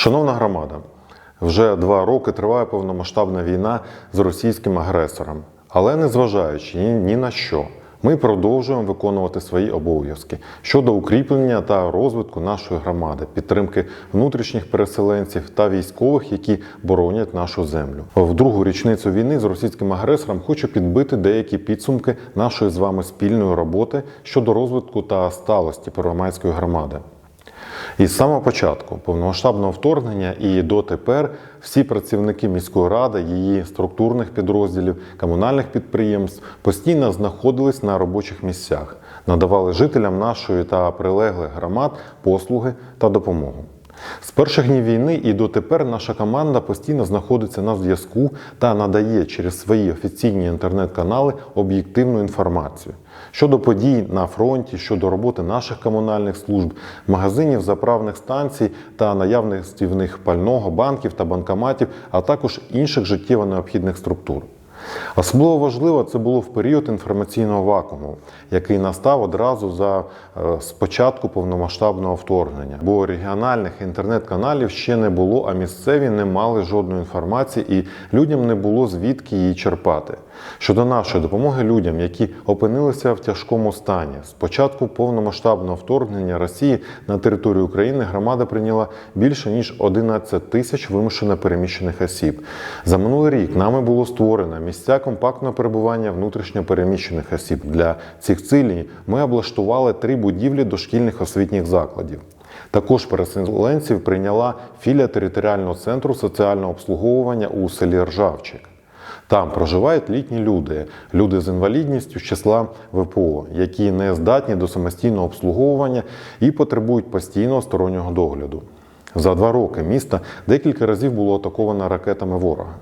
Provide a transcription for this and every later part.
Шановна громада, вже два роки триває повномасштабна війна з російським агресором. Але незважаючи ні, ні на що, ми продовжуємо виконувати свої обов'язки щодо укріплення та розвитку нашої громади, підтримки внутрішніх переселенців та військових, які боронять нашу землю. В другу річницю війни з російським агресором хочу підбити деякі підсумки нашої з вами спільної роботи щодо розвитку та сталості Первомайської громади. І з самого початку повномасштабного вторгнення і дотепер всі працівники міської ради, її структурних підрозділів, комунальних підприємств постійно знаходились на робочих місцях, надавали жителям нашої та прилеглих громад послуги та допомогу. З перших днів війни і дотепер наша команда постійно знаходиться на зв'язку та надає через свої офіційні інтернет-канали об'єктивну інформацію щодо подій на фронті, щодо роботи наших комунальних служб, магазинів, заправних станцій та наявності в них пального, банків та банкоматів, а також інших життєво необхідних структур. Особливо важливо це було в період інформаційного вакууму, який настав одразу за спочатку повномасштабного вторгнення. Бо регіональних інтернет-каналів ще не було, а місцеві не мали жодної інформації, і людям не було звідки її черпати. Щодо нашої допомоги людям, які опинилися в тяжкому стані, з початку повномасштабного вторгнення Росії на територію України громада прийняла більше ніж 11 тисяч вимушено переміщених осіб. За минулий рік нами було створено місця компактного перебування внутрішньо переміщених осіб. Для цих цілей ми облаштували три будівлі дошкільних освітніх закладів. Також переселенців прийняла філія територіального центру соціального обслуговування у селі Ржавчик. Там проживають літні люди, люди з інвалідністю з числа ВПО, які не здатні до самостійного обслуговування і потребують постійного стороннього догляду. За два роки місто декілька разів було атаковано ракетами ворога.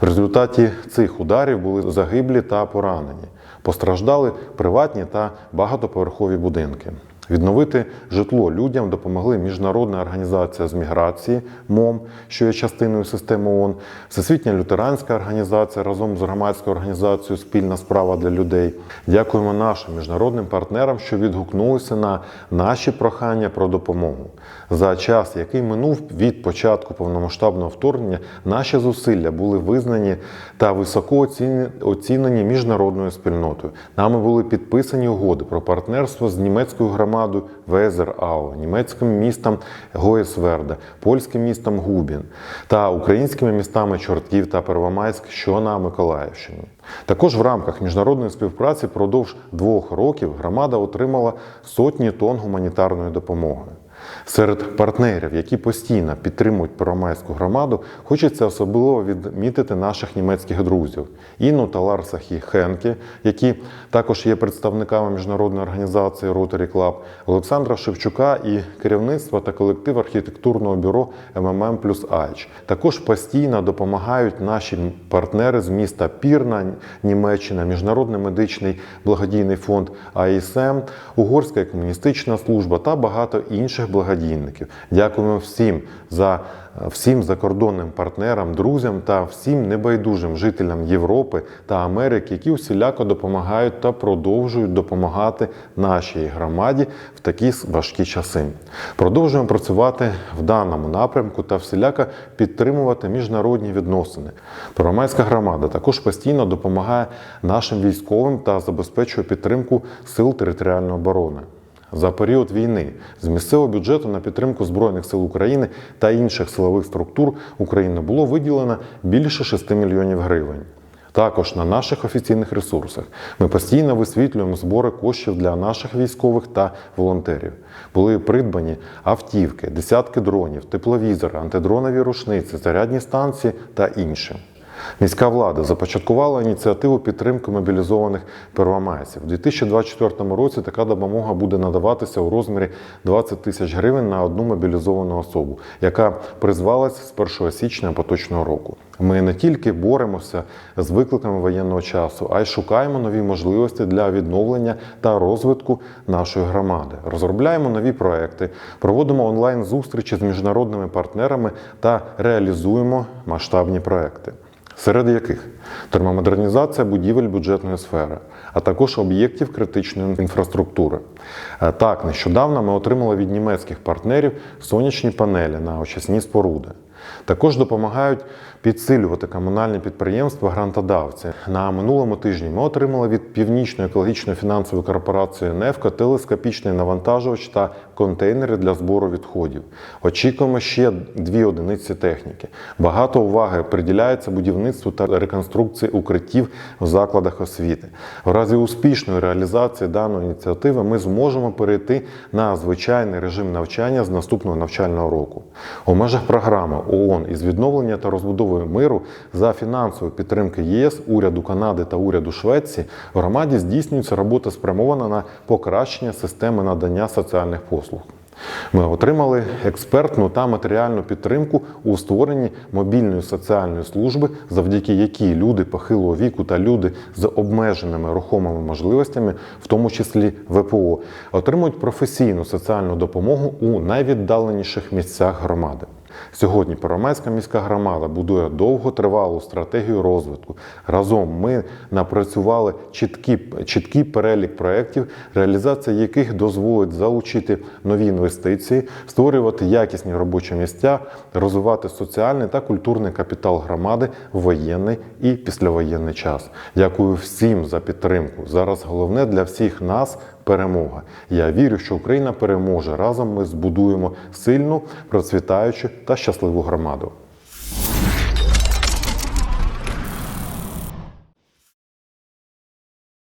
В результаті цих ударів були загиблі та поранені. Постраждали приватні та багатоповерхові будинки. Відновити житло людям допомогли Міжнародна організація з міграції МОМ, що є частиною системи ООН, Всесвітня лютеранська організація разом з громадською організацією Спільна справа для людей. Дякуємо нашим міжнародним партнерам, що відгукнулися на наші прохання про допомогу. За час, який минув від початку повномасштабного вторгнення, наші зусилля були визнані та високо оцінені міжнародною спільнотою. Нами були підписані угоди про партнерство з німецькою громадою Везер Ау, німецьким містом Гоєсверда, польським містом Губін та українськими містами Чортків та Первомайськ, що на Миколаївщині. Також в рамках міжнародної співпраці впродовж двох років громада отримала сотні тонн гуманітарної допомоги. Серед партнерів, які постійно підтримують Первомайську громаду, хочеться особливо відмітити наших німецьких друзів Інну та Ларса Хенке, які також є представниками міжнародної організації Rotary Club, Олександра Шевчука і керівництво та колектив архітектурного бюро МММ плюс Айч. Також постійно допомагають наші партнери з міста Пірна, Німеччина, Міжнародний медичний благодійний фонд АІСМ, Угорська комуністична служба та багато інших благодійників. Дякуємо всім за всім закордонним партнерам, друзям та всім небайдужим жителям Європи та Америки, які усіляко допомагають та продовжують допомагати нашій громаді в такі важкі часи. Продовжуємо працювати в даному напрямку та всіляко підтримувати міжнародні відносини. Первомайська громада також постійно допомагає нашим військовим та забезпечує підтримку сил територіальної оборони. За період війни з місцевого бюджету на підтримку Збройних сил України та інших силових структур України було виділено більше 6 мільйонів гривень. Також на наших офіційних ресурсах ми постійно висвітлюємо збори коштів для наших військових та волонтерів. Були придбані автівки, десятки дронів, тепловізори, антидронові рушниці, зарядні станції та інше. Міська влада започаткувала ініціативу підтримки мобілізованих первомайців. У 2024 році така допомога буде надаватися у розмірі 20 тисяч гривень на одну мобілізовану особу, яка призвалась з 1 січня поточного року. Ми не тільки боремося з викликами воєнного часу, а й шукаємо нові можливості для відновлення та розвитку нашої громади. Розробляємо нові проекти, проводимо онлайн-зустрічі з міжнародними партнерами та реалізуємо масштабні проекти серед яких термомодернізація будівель бюджетної сфери, а також об'єктів критичної інфраструктури. Е, Так, нещодавно ми отримали від німецьких партнерів сонячні панелі на очисні споруди. Також допомагають підсилювати комунальні підприємства грантодавці. На минулому тижні ми отримали від північної екологічної фінансової корпорації «Нефко» телескопічний навантажувач та контейнери для збору відходів. Очікуємо ще дві одиниці техніки. Багато уваги приділяється будівництву та реконструкції укриттів в закладах освіти. В разі успішної реалізації даної ініціативи ми зможемо перейти на звичайний режим навчання з наступного навчального року. У межах програми ООН із відновлення та розбудови миру за фінансової підтримки ЄС, уряду Канади та уряду Швеції в громаді здійснюється робота спрямована на покращення системи надання соціальних послуг. Ми отримали експертну та матеріальну підтримку у створенні мобільної соціальної служби, завдяки якій люди похилого віку та люди з обмеженими рухомими можливостями, в тому числі ВПО, отримують професійну соціальну допомогу у найвіддаленіших місцях громади. Сьогодні Первомайська міська громада будує довготривалу стратегію розвитку. Разом ми напрацювали чіткий, чіткий перелік проєктів, реалізація яких дозволить залучити нові інвестиції, створювати якісні робочі місця, розвивати соціальний та культурний капітал громади в воєнний і післявоєнний час. Дякую всім за підтримку. Зараз головне для всіх нас перемога. Я вірю, що Україна переможе. Разом ми збудуємо сильну, процвітаючу та щасливу громаду.